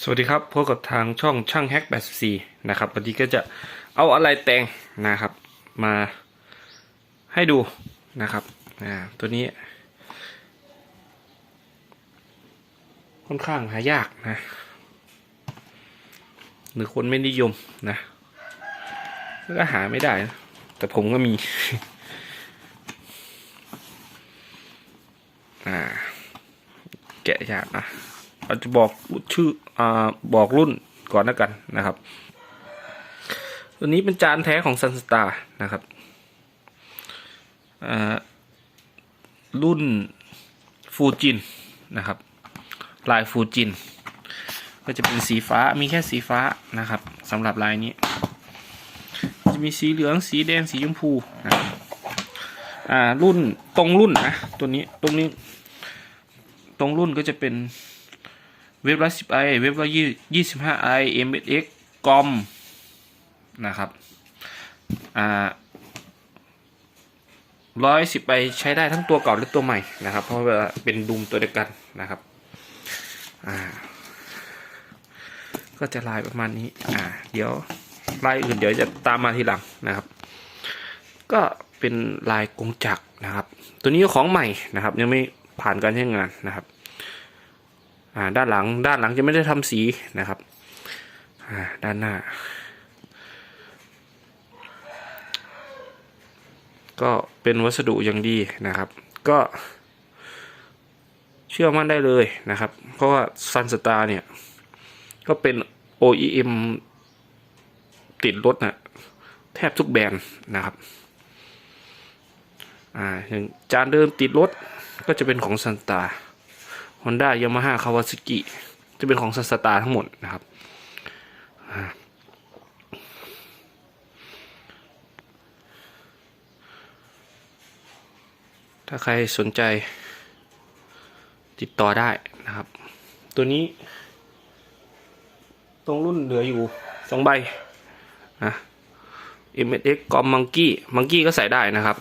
สวัสดีครับพบกับทางช่องช่างแฮก84นะครับวันนี้ก็จะเอาอะไรแต่งนะครับ มาให้ดูนะครับอ่าตัวนี้ ค่อนข้างหายากนะ หรือคนไม่นิยมนะก็หาไม่ได้ แต่ผมก็มีอ่าแกะยากนะ เราจะบอกชื่ออ่าบอกรุ่นก่อนแล้วกันนะครับตัวนี้เป็นจานแท้ของซันสตาร์นะครับรุ่นฟูจินนะครับ ลายฟูจิน ก็จะเป็นสีฟ้ามีแค่สีฟ้านะครับสำหรับลายนี้ จะมีสีเหลืองสีแดงสีชมพูนะครับอ่ารุ่นตรงรุ่นนะตัวนี้ตรงนี้ ตรงรุ่นก็จะเป็น เว็บร้อยสิบไอเว็บร้อยยี่สิบห้าไอเอ็มเอ็กกอมนะครับอ่าร้อยสิบไอใช้ได้ทั้งตัวเก่าและตัวใหม่นะครับ เพราะว่าเป็นดูมตัวเดียวกันนะครับอ่าก็จะลายประมาณนี้อ่าเดี๋ยวลายอื่นเดี๋ยวจะตามมาทีหลังนะครับ ก็เป็นลายกงจักรนะครับ ตัวนี้ของใหม่นะครับ ยังไม่ผ่านการใช้งานนะครับ อ่าด้านหลังด้านหลังจะไม่ได้ทำสีนะครับอ่าด้านหน้า ก็เป็นวัสดุอย่างดีนะครับ ก็เชื่อมั่นได้เลยนะครับ เพราะว่าซันสตาร์เนี่ย ก็เป็น OEM ติดรถนะแทบทุกแบรนด์นะครับอ่าอย่างจานเดิมติดรถก็จะเป็นของซันตาฮ อนด้ายามาฮ่าคาวาซากิจะเป็นของซัสตาร์ทั้งหมดนะครับถ้าใครสนใจติดต่อได้นะครับ ตัวนี้ ตรงรุ่นเหลืออยู่สองใบนะ m s x กอมมังกี้มังกี้ก็ใส่ได้นะครับ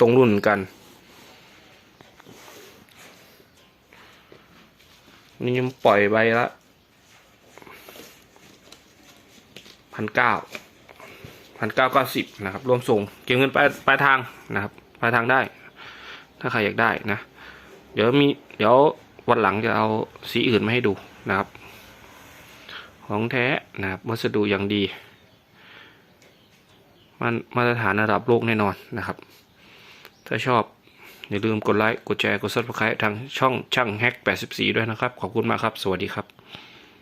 ตรงรุ่นกัน นี่ยังปล่อยไปละพันเก้าพันเก้าเก้าสิบนะครับ รวมส่งเก็บเงินปลายปลายทางนะครับปลายทางได้ ถ้าใครอยากได้นะ เดี๋ยวมีเดี๋ยววันหลังจะเอาสีอื่นมาให้ดูนะครับ ของแท้นะครับวัสดุอย่างดี มันมาตรฐานระดับโลกแน่นอนนะครับ ถ้าชอบ อย่าลืมกดไลค์ กดแชร์ กดซับสไครต์ทางช่องช่างแฮก84 ด้วยนะครับ ขอบคุณมากครับ สวัสดีครับ